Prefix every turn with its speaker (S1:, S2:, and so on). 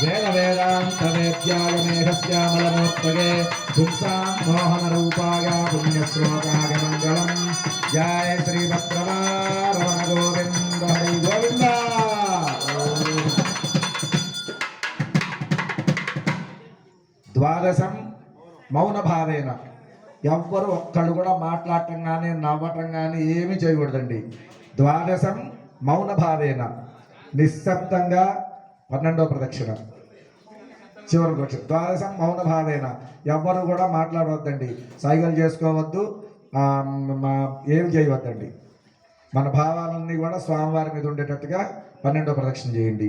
S1: వేద వేదాంత వేద్యాయ మేఘశ్యామలమూర్తగే పుంసాం మోహన రూపాయ పుణ్యశ్లోకాయ మంగళం జయ శ్రీభద్రమారమణ గోవింద హరి గోవింద ద్వాదశం మౌన భావేన ఎవ్వరు ఒక్కళ్ళు కూడా మాట్లాడటం కానీ నవ్వటం కానీ ఏమి చేయకూడదండి. ద్వాదశం మౌన భావేన నిశ్శబ్దంగా పన్నెండో ప్రదక్షిణ. చివరి ప్రదక్షిణ. ద్వాదశం మౌన భావేన ఎవ్వరు కూడా మాట్లాడవద్దండి. సైగలు చేసుకోవద్దు. ఏమి చేయవద్దండి. మన భావాలన్నీ కూడా స్వామివారి మీద ఉండేటట్టుగా పన్నెండో ప్రదక్షిణ చేయండి.